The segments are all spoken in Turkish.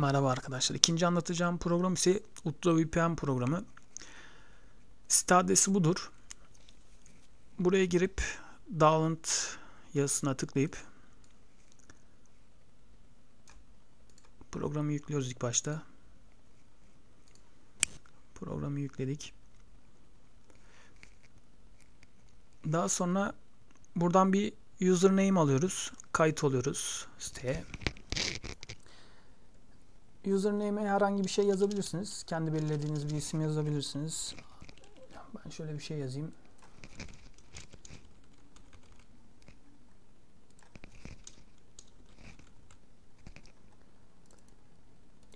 Merhaba arkadaşlar. İkinci anlatacağım program ise Ultra VPN programı. Site adresi budur. Buraya girip download yazısına tıklayıp programı yüklüyoruz ilk başta. Programı yükledik. Daha sonra buradan bir username alıyoruz. Kayıt oluyoruz siteye. Username'e herhangi bir şey yazabilirsiniz. Kendi belirlediğiniz bir isim yazabilirsiniz. Ben şöyle bir şey yazayım.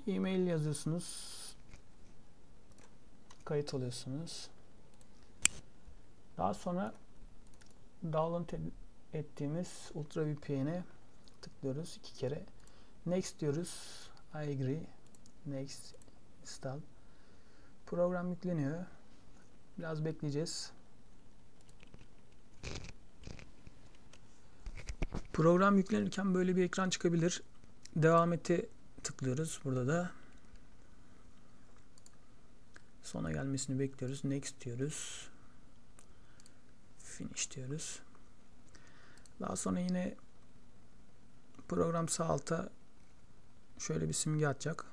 E-mail yazıyorsunuz. Kayıt oluyorsunuz. Daha sonra download ettiğimiz Ultra VPN'e tıklıyoruz iki kere. Next diyoruz. I agree. Next. Install. Program yükleniyor. Biraz bekleyeceğiz. Program yüklenirken böyle bir ekran çıkabilir. Devam ete tıklıyoruz burada da. Sona gelmesini bekliyoruz. Next diyoruz. Finish diyoruz. Daha sonra yine program sağ alta şöyle bir simge atacak.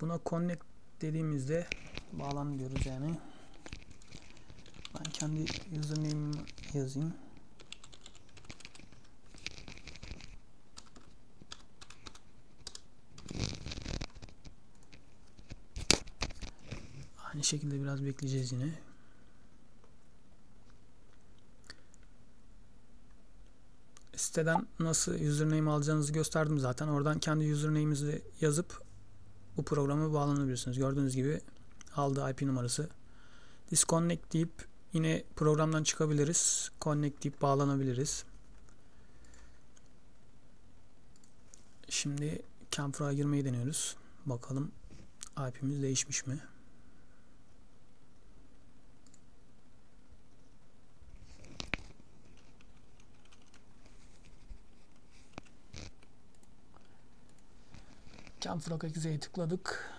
Buna connect dediğimizde bağlan diyoruz yani. Ben kendi username'imi yazayım. Aynı şekilde biraz bekleyeceğiz yine. Siteden nasıl username alacağınızı gösterdim zaten. Oradan kendi username'inizi yazıp bu programa bağlanabilirsiniz. Gördüğünüz gibi aldığı IP numarası. Disconnect deyip yine programdan çıkabiliriz. Connect deyip bağlanabiliriz. Şimdi Camfra'ya girmeyi deniyoruz. Bakalım IP'miz değişmiş mi? Camfrog Exe'ye tıkladık.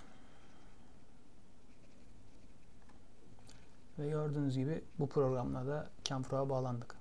Ve gördüğünüz gibi bu programla da Camfrog'a bağlandık.